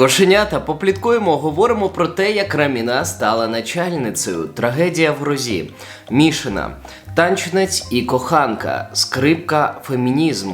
Кошенята, попліткуємо, говоримо про те, як Раміна стала начальницею. Трагедія в грозі. Мішина, танчинець і коханка, скрипка, фемінізм.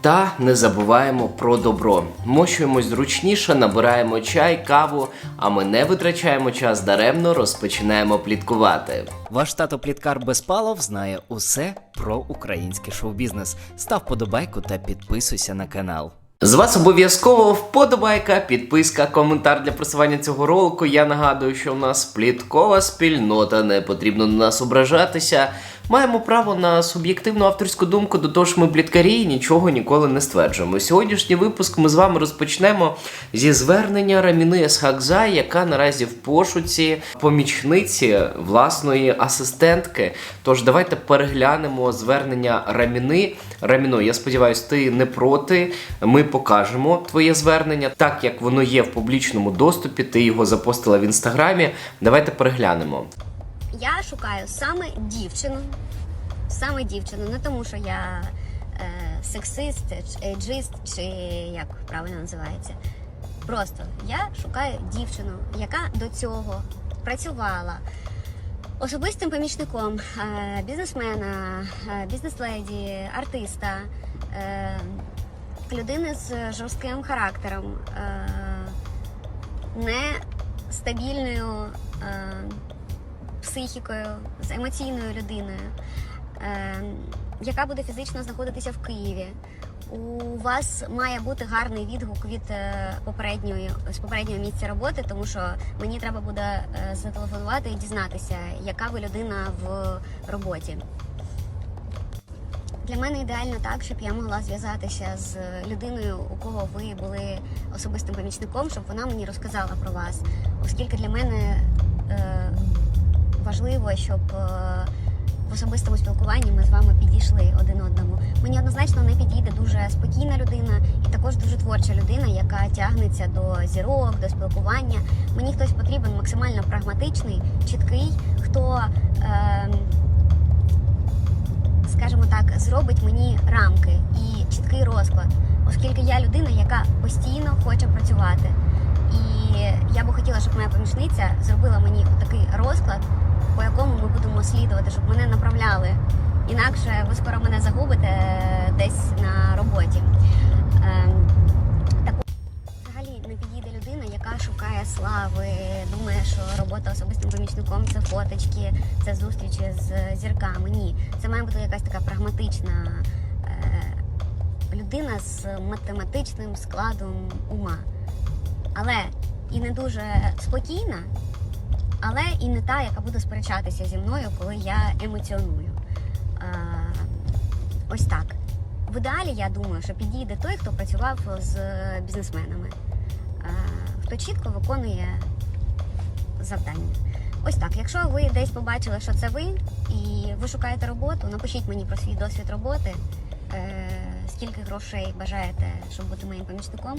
Та не забуваємо про добро. Мощуємось зручніше, набираємо чай, каву, а ми не витрачаємо час даремно, розпочинаємо пліткувати. Ваш тато Пліткар Безпалов знає усе про український шоу-бізнес. Став подобайку та підписуйся на канал. З вас обов'язково вподобайка, підписка, коментар для просування цього ролику. Я нагадую, що у нас пліткова спільнота, не потрібно на нас ображатися. Маємо право на суб'єктивну авторську думку, до того ж ми пліткарі і нічого ніколи не стверджуємо. Сьогоднішній випуск ми з вами розпочнемо зі звернення Раміни Есхакзай, яка наразі в пошуці помічниці власної асистентки. Тож давайте переглянемо звернення Раміни. Раміно, я сподіваюся, ти не проти. Ми покажемо твоє звернення, так як воно є в публічному доступі. Ти його запостила в інстаграмі. Давайте переглянемо. Я шукаю саме дівчину. Саме дівчину, не тому, що я е, сексист, ейджист, чи як правильно називається. Просто я шукаю дівчину, яка до цього працювала особистим помічником е, бізнесмена, е, бізнес-леді, артиста, е, людини з жорстким характером, е, нестабільною. Е, психікою, з емоційною людиною, е, яка буде фізично знаходитися в Києві. У вас має бути гарний відгук від е, попередньої з попереднього місця роботи, тому що мені треба буде е, зателефонувати і дізнатися, яка ви людина в роботі. Для мене ідеально так, щоб я могла зв'язатися з людиною, у кого ви були особистим помічником, щоб вона мені розказала про вас, оскільки для мене е, важливо, щоб е, в особистому спілкуванні ми з вами підійшли один одному. Мені однозначно не підійде дуже спокійна людина і також дуже творча людина, яка тягнеться до зірок, до спілкування. Мені хтось потрібен максимально прагматичний, чіткий, хто, е, скажімо так, зробить мені рамки і чіткий розклад, оскільки я людина, яка постійно хоче працювати. І я би хотіла, щоб моя помічниця зробила мені такий розклад, по якому ми будемо слідувати, щоб мене направляли. Інакше ви скоро мене загубите е, десь на роботі. Шукає слави, думає, що робота особистим помічником це фоточки, це зустрічі з зірками. Ні, це має бути якась така прагматична е, людина з математичним складом ума. Але і не дуже спокійна, але і не та, яка буде сперечатися зі мною, коли я емоціоную. Е, ось так. В ідеалі я думаю, що підійде той, хто працював з бізнесменами, е, хто чітко виконує завдання. Ось так. Якщо ви десь побачили, що це ви, і ви шукаєте роботу, напишіть мені про свій досвід роботи, е, скільки грошей бажаєте, щоб бути моїм помічником,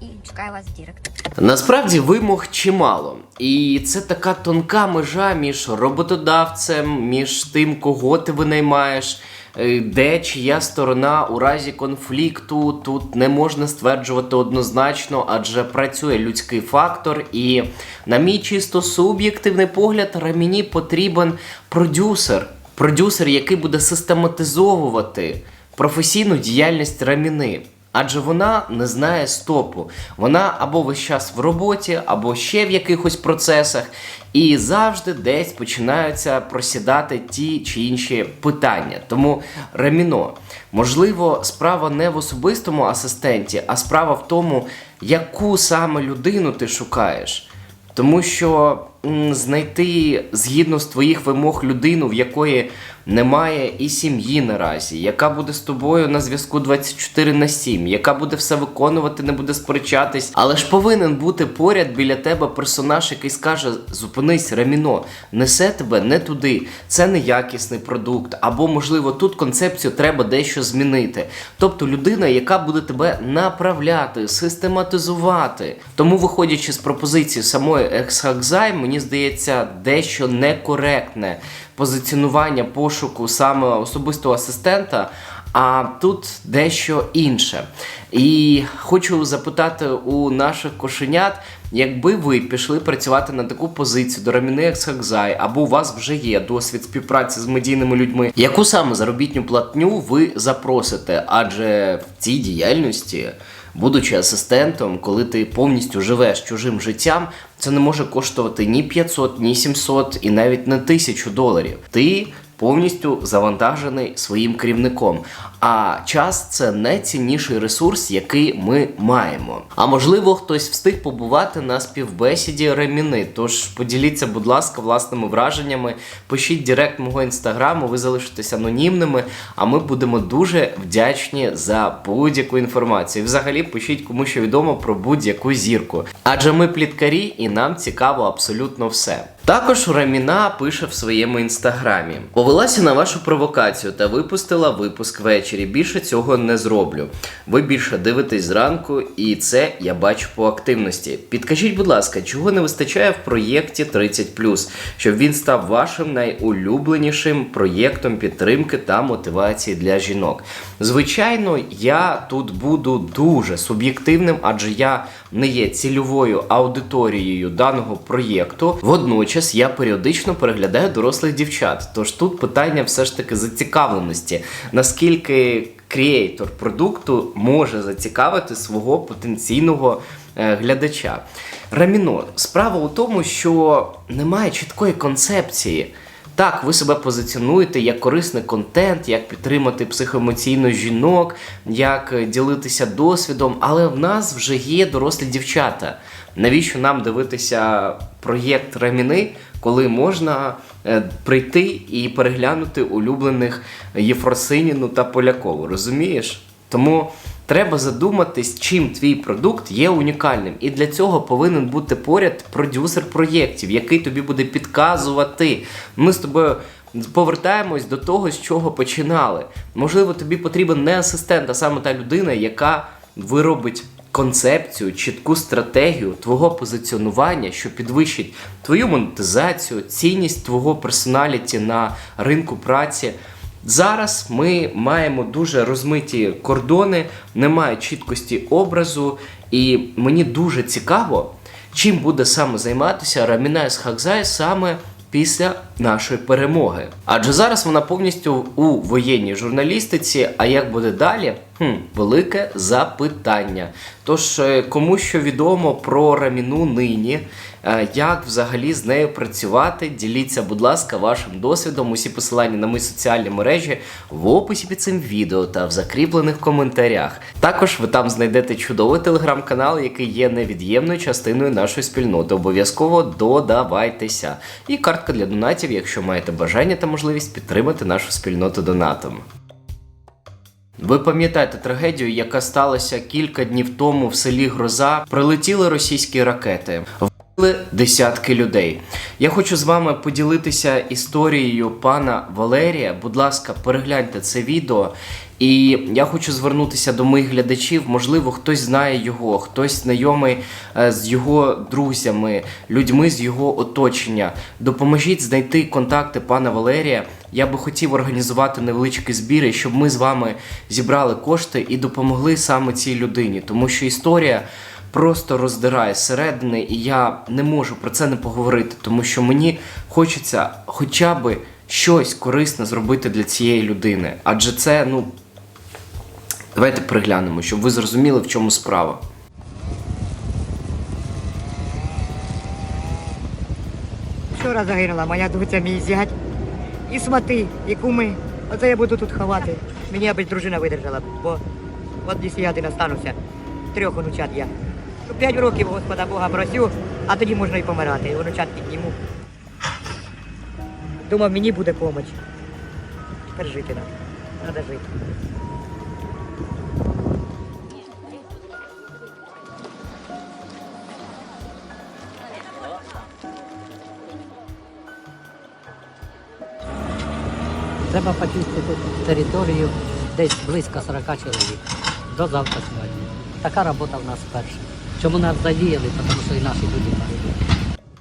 і чекаю вас в Дірект. Насправді вимог чимало, і це така тонка межа між роботодавцем, між тим, кого ти винаймаєш, де чия сторона у разі конфлікту тут не можна стверджувати однозначно, адже працює людський фактор. І, на мій чисто суб'єктивний погляд, Раміні потрібен продюсер. Продюсер, який буде систематизовувати професійну діяльність Раміни. Адже вона не знає стопу. Вона або весь час в роботі, або ще в якихось процесах, і завжди десь починаються просідати ті чи інші питання. Тому Реміно, можливо, справа не в особистому асистенті, а справа в тому, яку саме людину ти шукаєш. Тому що знайти згідно з твоїх вимог людину, в якої немає і сім'ї наразі, яка буде з тобою на зв'язку 24 на 7, яка буде все виконувати, не буде сперечатись, але ж повинен бути поряд біля тебе персонаж, який скаже: зупинись, Реміно, несе тебе не туди, це неякісний продукт, або можливо тут концепцію треба дещо змінити. Тобто людина, яка буде тебе направляти, систематизувати. Тому, виходячи з пропозиції самої Ексхакзай, мені здається, дещо некоректне позиціонування пошуку саме особистого асистента. А тут дещо інше. І хочу запитати у наших кошенят, якби ви пішли працювати на таку позицію до Раміни Ексхакзай, або у вас вже є досвід співпраці з медійними людьми, яку саме заробітню платню ви запросите? Адже в цій діяльності. Будучи асистентом, коли ти повністю живеш чужим життям, це не може коштувати ні 500, ні 700 і навіть не 1000 доларів. Ти повністю завантажений своїм керівником. А час це найцінніший ресурс, який ми маємо. А можливо, хтось встиг побувати на співбесіді Реміни. Тож поділіться, будь ласка, власними враженнями. Пишіть директ мого інстаграму, ви залишитесь анонімними, а ми будемо дуже вдячні за будь-яку інформацію. Взагалі пишіть кому що відомо про будь-яку зірку. Адже ми пліткарі і нам цікаво абсолютно все. Також Раміна пише в своєму інстаграмі: повелася на вашу провокацію та випустила випуск ввечері. Більше цього не зроблю. Ви більше дивитесь зранку, і це я бачу по активності. Підкажіть, будь ласка, чого не вистачає в проєкті 30+, щоб він став вашим найулюбленішим проєктом підтримки та мотивації для жінок. Звичайно, я тут буду дуже суб'єктивним, адже я не є цільовою аудиторією даного проєкту. Водночас я періодично переглядаю дорослих дівчат. Тож тут питання все ж таки зацікавленості, наскільки креатор продукту може зацікавити свого потенційного е, глядача. Раміно, справа у тому, що немає чіткої концепції. Так, ви себе позиціонуєте як корисний контент, як підтримати психоемоційно жінок, як е, ділитися досвідом, але в нас вже є дорослі дівчата. Навіщо нам дивитися проєкт Раміни, коли можна прийти і переглянути улюблених Єфросиніну та Полякову, розумієш? Тому треба задуматись, чим твій продукт є унікальним. І для цього повинен бути поряд продюсер проєктів, який тобі буде підказувати. Ми з тобою. Повертаємось до того, з чого починали. Можливо, тобі потрібен не асистент, а саме та людина, яка виробить концепцію, чітку стратегію твого позиціонування, що підвищить твою монетизацію, цінність твого персоналіті на ринку праці. Зараз ми маємо дуже розмиті кордони, немає чіткості образу, і мені дуже цікаво, чим буде саме займатися Раміна Хакзай саме після нашої перемоги. Адже зараз вона повністю у воєнній журналістиці. А як буде далі? Хм, велике запитання. Тож, е, кому що відомо про Раміну нині, е, як взагалі з нею працювати, діліться, будь ласка, вашим досвідом. Усі посилання на мої соціальні мережі в описі під цим відео та в закріплених коментарях. Також ви там знайдете чудовий телеграм-канал, який є невід'ємною частиною нашої спільноти. Обов'язково додавайтеся. І картка для донатів, якщо маєте бажання та можливість підтримати нашу спільноту донатом. Ви пам'ятаєте трагедію, яка сталася кілька днів тому в селі Гроза? Прилетіли російські ракети. Десятки людей. Я хочу з вами поділитися історією пана Валерія. Будь ласка, перегляньте це відео. І я хочу звернутися до моїх глядачів. Можливо, хтось знає його, хтось знайомий е, з його друзями, людьми з його оточення. Допоможіть знайти контакти пана Валерія. Я би хотів організувати невеличкі збіри, щоб ми з вами зібрали кошти і допомогли саме цій людині, тому що історія просто роздирає зсередини, і я не можу про це не поговорити, тому що мені хочеться хоча б щось корисне зробити для цієї людини. Адже це, ну. Давайте приглянемо, щоб ви зрозуміли, в чому справа. Вчора загинула моя доця, мій зять. І смати, і куми. Оце я буду тут ховати. Мені аби дружина видержала, бо от десь я один. Трьох онучат я. П'ять років, Господа Бога, просю, а тоді можна і помирати. Онучат підніму. Думав, мені буде помочь. Тепер жити нам. Треба жити. Треба почистити територію десь близько 40 чоловік. До завтра сьогодні. Така робота в нас перша. Чому нас задіяли? Тому що і наші люди.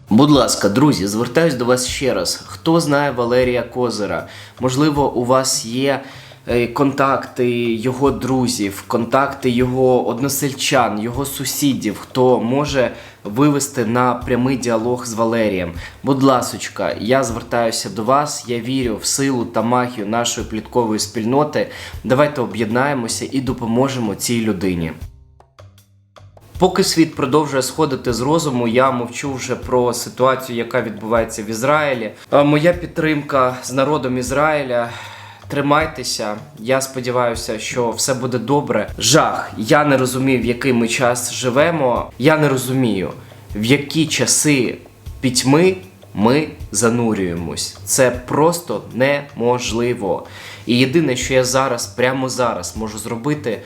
Будь ласка, друзі, звертаюсь до вас ще раз. Хто знає Валерія Козира? Можливо, у вас є е, контакти його друзів, контакти його односельчан, його сусідів, хто може вивести на прямий діалог з Валерієм. Будь ласочка, я звертаюся до вас. Я вірю в силу та магію нашої пліткової спільноти. Давайте об'єднаємося і допоможемо цій людині. Поки світ продовжує сходити з розуму, я мовчу вже про ситуацію, яка відбувається в Ізраїлі. А Моя підтримка з народом Ізраїля. Тримайтеся, я сподіваюся, що все буде добре. Жах. Я не розумію, в який ми час живемо. Я не розумію, в які часи пітьми ми занурюємось. Це просто неможливо. І єдине, що я зараз, прямо зараз, можу зробити,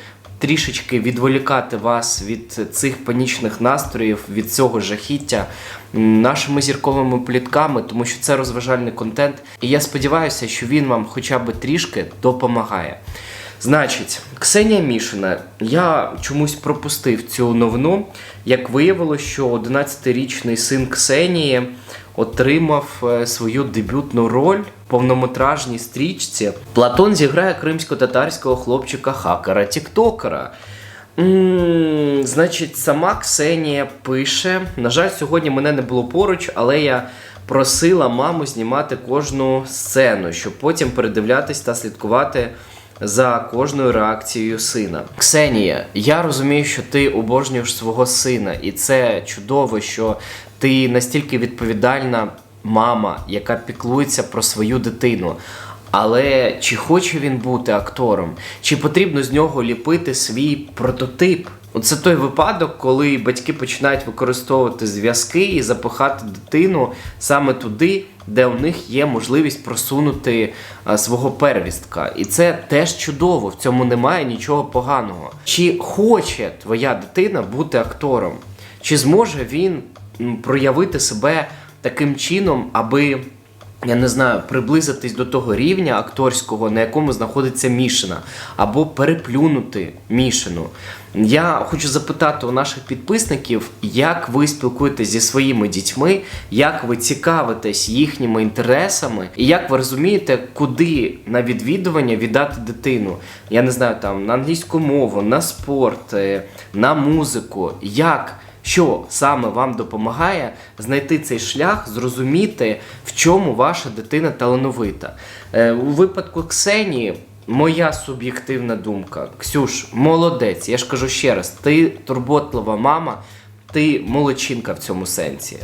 трішечки відволікати вас від цих панічних настроїв, від цього жахіття нашими зірковими плітками, тому що це розважальний контент. І я сподіваюся, що він вам хоча б трішки допомагає. Значить, Ксенія Мішина, я чомусь пропустив цю новину. Як виявилося, що 11-річний син Ксенії отримав е, свою дебютну роль в повнометражній стрічці. Платон зіграє кримсько-татарського хлопчика-хакера Тіктокера. М, Значить, сама Ксенія пише. На жаль, сьогодні мене не було поруч, але я просила маму знімати кожну сцену, щоб потім передивлятись та слідкувати за кожною реакцією сина. Ксенія, я розумію, що ти обожнюєш свого сина, і це чудово, що ти настільки відповідальна мама, яка піклується про свою дитину. Але чи хоче він бути актором? Чи потрібно з нього ліпити свій прототип? Оце той випадок, коли батьки починають використовувати зв'язки і запихати дитину саме туди, де у них є можливість просунути а, свого первістка. І це теж чудово, в цьому немає нічого поганого. Чи хоче твоя дитина бути актором? Чи зможе він проявити себе таким чином, аби я не знаю, приблизитись до того рівня акторського, на якому знаходиться Мішина, або переплюнути Мішину. Я хочу запитати у наших підписників, як ви спілкуєтесь зі своїми дітьми, як ви цікавитесь їхніми інтересами, і як ви розумієте, куди на відвідування віддати дитину. Я не знаю, там на англійську мову, на спорт, е, на музику. Як що саме вам допомагає знайти цей шлях, зрозуміти, в чому ваша дитина талановита. Е, у випадку Ксенії. Моя суб'єктивна думка. Ксюш, молодець. Я ж кажу ще раз, ти турботлива мама, ти молодчинка в цьому сенсі.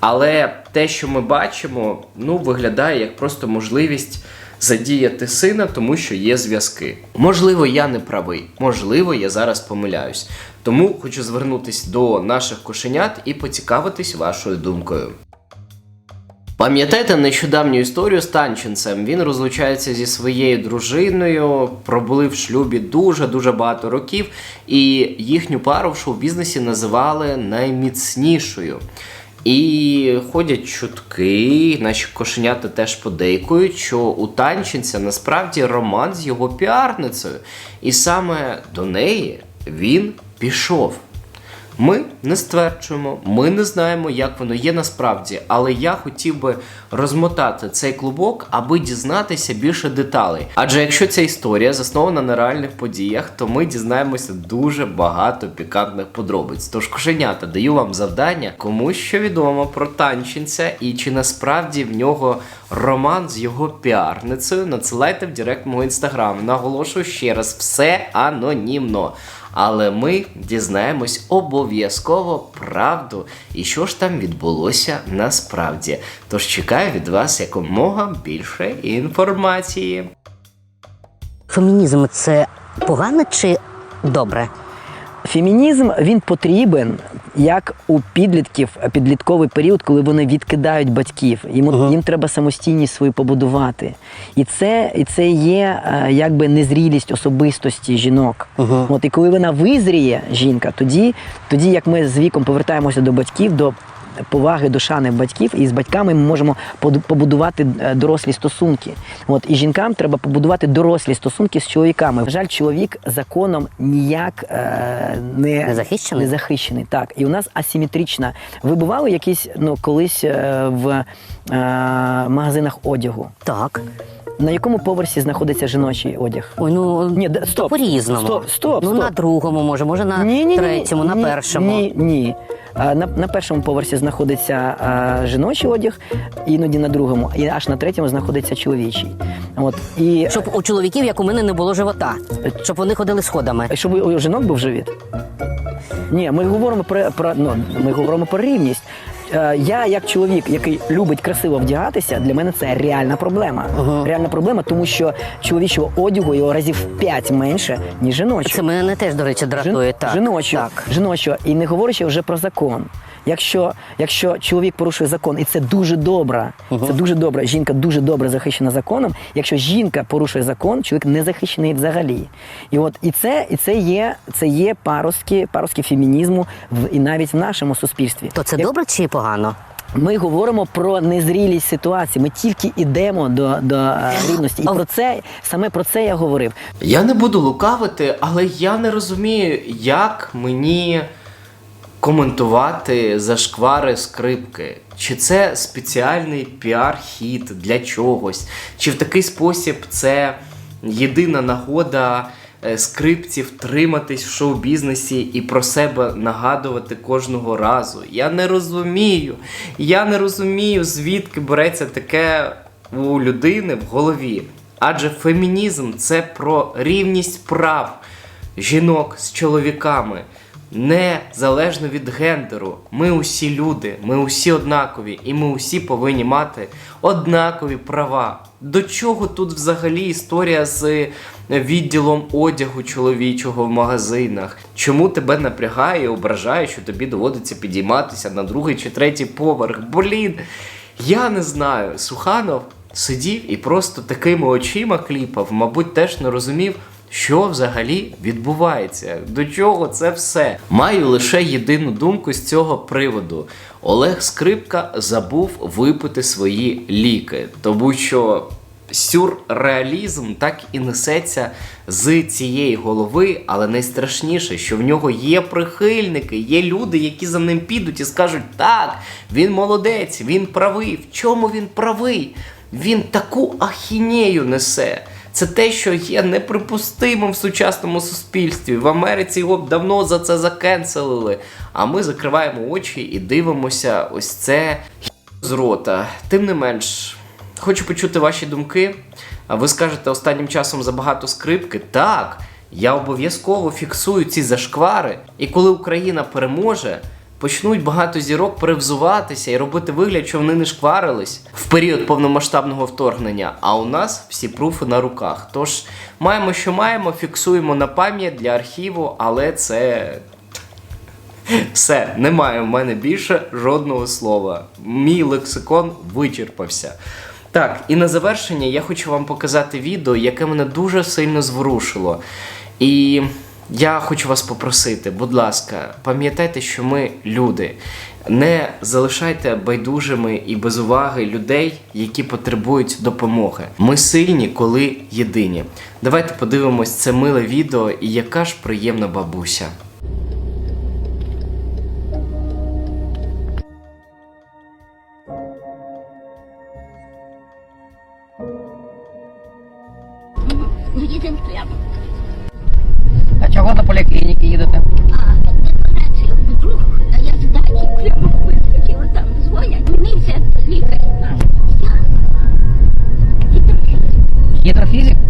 Але те, що ми бачимо, ну, виглядає як просто можливість задіяти сина, тому що є зв'язки. Можливо, я не правий, можливо, я зараз помиляюсь. Тому хочу звернутися до наших кошенят і поцікавитись вашою думкою. Пам'ятаєте нещодавню історію з танченцем? Він розлучається зі своєю дружиною, пробули в шлюбі дуже дуже багато років, і їхню пару в шоу-бізнесі називали найміцнішою. І ходять чутки, наші кошенята теж подейкують, що у танченця насправді роман з його піарницею. І саме до неї він пішов. Ми не стверджуємо, ми не знаємо, як воно є насправді, але я хотів би розмотати цей клубок, аби дізнатися більше деталей. Адже якщо ця історія заснована на реальних подіях, то ми дізнаємося дуже багато пікантних подробиць. Тож кошенята даю вам завдання, кому що відомо про танченця і чи насправді в нього роман з його піарницею. Надсилайте в директ мого інстаграму. Наголошую ще раз, все анонімно. Але ми дізнаємось обов'язково правду і що ж там відбулося насправді. Тож чекаю від вас якомога більше інформації. Фемінізм це погано чи добре? Фемінізм він потрібен як у підлітків підлітковий період, коли вони відкидають батьків. Йому їм треба самостійність свою побудувати. І це, і це є е, якби незрілість особистості жінок. От і коли вона визріє, жінка, тоді, тоді як ми з віком повертаємося до батьків, до поваги до шани батьків, і з батьками ми можемо побудувати е, дорослі стосунки. От і жінкам треба побудувати дорослі стосунки з чоловіками. На жаль, чоловік законом ніяк е, не, Не захищений? не захищений. Так, і у нас асиметрична. Ви бували якісь ну колись е, в е, магазинах одягу? Так. На якому поверсі знаходиться жіночий одяг? Ой, ну Ні, де- стоп. по-різному. Стоп, стоп, Ну стоп. на другому, може, може на третьому, на ні, першому. Ні, ні. А, На, на першому поверсі знаходиться а, жіночий одяг, іноді на другому, і аж на третьому знаходиться чоловічий. От і Щоб у чоловіків, як у мене, не було живота, щоб вони ходили сходами. щоб у у жінок був живіт. Ні, ми говоримо про, про ну, ми говоримо про рівність. Е, Я, як чоловік, який любить красиво вдягатися, для мене це реальна проблема. Реальна проблема, тому що чоловічого одягу його разів п'ять 5 менше, ніж жіночого. Це мене теж, до речі, дратує. Жін- Так, жіночого, так. жіночого. І не говорячи вже про закон. Якщо, якщо чоловік порушує закон, і це дуже добре, це дуже добре. Жінка дуже добре захищена законом. Якщо жінка порушує закон, чоловік не захищений взагалі. І от і це, і це є, це є паростки, паростки фемінізму в і навіть в нашому суспільстві. То це Як- добре чи погано? Ми говоримо про незрілість ситуації. Ми тільки йдемо до, до е, рівності. І про це саме про це я говорив. Я не буду лукавити, але я не розумію, як мені коментувати зашквари скрипки. Чи це спеціальний піар-хід для чогось? Чи в такий спосіб це єдина нагода е, скрипців триматись в шоу-бізнесі і про себе нагадувати кожного разу? Я не розумію. Я не розумію, звідки береться таке у людини в голові. Адже фемінізм це про рівність прав жінок з чоловіками. Незалежно від гендеру, ми усі люди, ми усі однакові, і ми усі повинні мати однакові права. До чого тут взагалі історія з відділом одягу чоловічого в магазинах? Чому тебе напрягає і ображає, що тобі доводиться підійматися на другий чи третій поверх? Блін, я не знаю. Суханов сидів і просто такими очима кліпав, мабуть, теж не розумів. Що взагалі відбувається? До чого це все? Маю лише єдину думку з цього приводу. Олег Скрипка забув випити свої ліки, тому що сюрреалізм так і несеться з цієї голови, але найстрашніше, що в нього є прихильники, є люди, які за ним підуть і скажуть: так, він молодець, він правий. В чому він правий? Він таку ахінею несе. Це те, що є неприпустимим в сучасному суспільстві. В Америці його б давно за це закенселили. А ми закриваємо очі і дивимося ось це з рота. Тим не менш, хочу почути ваші думки. Ви скажете останнім часом забагато скрипки? Так, я обов'язково фіксую ці зашквари. І коли Україна переможе, почнуть багато зірок перевзуватися і робити вигляд, що вони не шкварились в період повномасштабного вторгнення. А у нас всі пруфи на руках. Тож маємо, що маємо, фіксуємо на пам'ять для архіву, але це все, немає в мене більше жодного слова. Мій лексикон вичерпався. Так, і на завершення я хочу вам показати відео, яке мене дуже сильно зворушило. І я хочу вас попросити, будь ласка, пам'ятайте, що ми люди. Не залишайте байдужими і без уваги людей, які потребують допомоги. Ми сильні, коли єдині. Давайте подивимось це миле відео і яка ж приємна бабуся. До поліклініки їдете? А декларацію вдруг, а я з прямо вискочила, там дзвонять. Мені лікар наш. Я гідрофізик. Гідрофізик?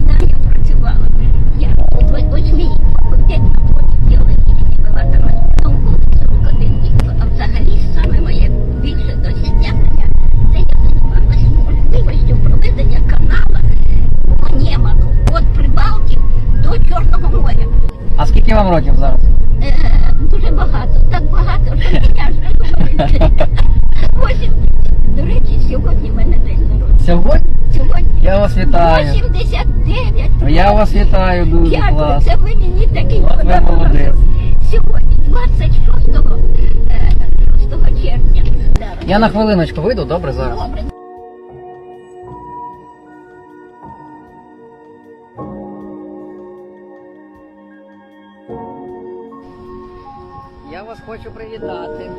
Сьогодні? Сьогодні Я вас вітаю. 89. Я вас вітаю дуже Дякую, клас. це ви мені такий подарунок. Сьогодні, 26 е, 6 червня. Я на хвилиночку вийду, добре зараз. Добре. Я вас хочу привітати.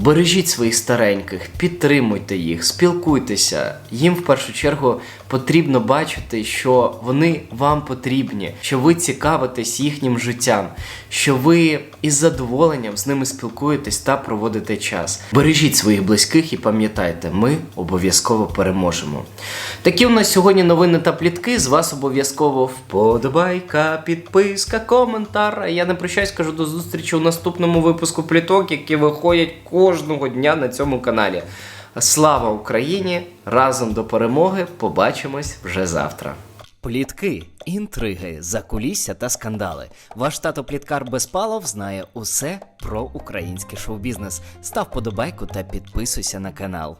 Бережіть своїх стареньких, підтримуйте їх, спілкуйтеся. Їм в першу чергу потрібно бачити, що вони вам потрібні, що ви цікавитесь їхнім життям, що ви із задоволенням з ними спілкуєтесь та проводите час. Бережіть своїх близьких і пам'ятайте, ми обов'язково переможемо. Такі у нас сьогодні новини та плітки. З вас обов'язково вподобайка, підписка, коментар. Я не прощаюсь, кажу до зустрічі у наступному випуску пліток, які виходять кожного дня на цьому каналі. Слава Україні! Разом до перемоги! Побачимось вже завтра. Плітки, інтриги, закулісся та скандали. Ваш тато Пліткар Безпалов знає усе про український шоу-бізнес. Став подобайку та підписуйся на канал.